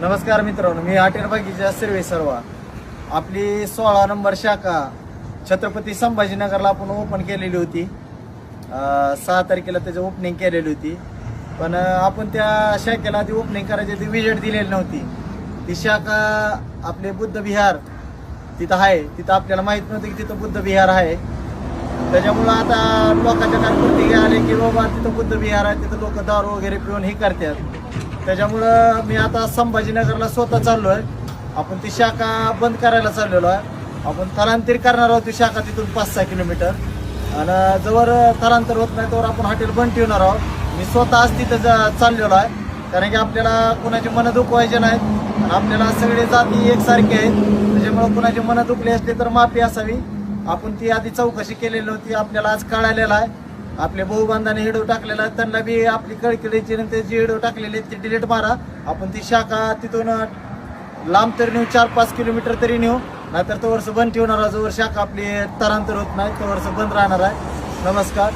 नमस्कार मित्रांनो मी हॉटेल बागीच्या सर्वे सर्वा. आपली सोळा नंबर शाखा छत्रपती संभाजीनगरला आपण ओपन केलेली होती. सहा तारखेला त्याची ओपनिंग केलेली होती. पण आपण त्या शाखेला आधी ओपनिंग करायची ती विजेट दिलेली नव्हती. ती शाखा आपले बुद्ध विहार तिथं आहे. तिथं आपल्याला माहीत नव्हतं की तिथं बुद्ध विहार आहे. त्याच्यामुळं आता लोकांच्या कानपुरती आले की बाबा तिथं बुद्ध विहार आहे तिथं लोक दारू वगैरे पिऊन हे करतात. त्याच्यामुळं मी आता संभाजीनगरला स्वतः चाललो आहे आपण ती शाखा बंद करायला चाललेलो आहे. आपण स्थलांतर करणार आहोत ती शाखा तिथून पाच सहा किलोमीटर. आणि जवळ स्थलांतर होत नाही तर आपण हॉटेल बंद ठेवणार आहोत. मी स्वतः आज तिथं जा- चाललेलो आहे. कारण की आपल्याला कुणाची मनं दुखवायचे नाहीत आणि आपल्याला सगळे जाती एकसारखे आहेत. त्याच्यामुळं कुणाची मनं दुखली असली तर माफी असावी. आपण ती आधी चौकशी केलेली होती. आपल्याला आज कळालेलं आहे. आपल्या भाऊ बांधाने हिडो टाकलेला आहे त्यांना बी आपली कळकळीची नंतर जे हिडो टाकलेले आहेत ते डिलीट मारा. आपण ती शाखा तिथून लांब तरी नेऊ चार पाच किलोमीटर तरी नेऊ. नाहीतर तो वर्ष बंद ठेवणार जोवर शाखा आपली तरांतर होत नाही तो वर्ष बंद राहणार आहे. नमस्कार.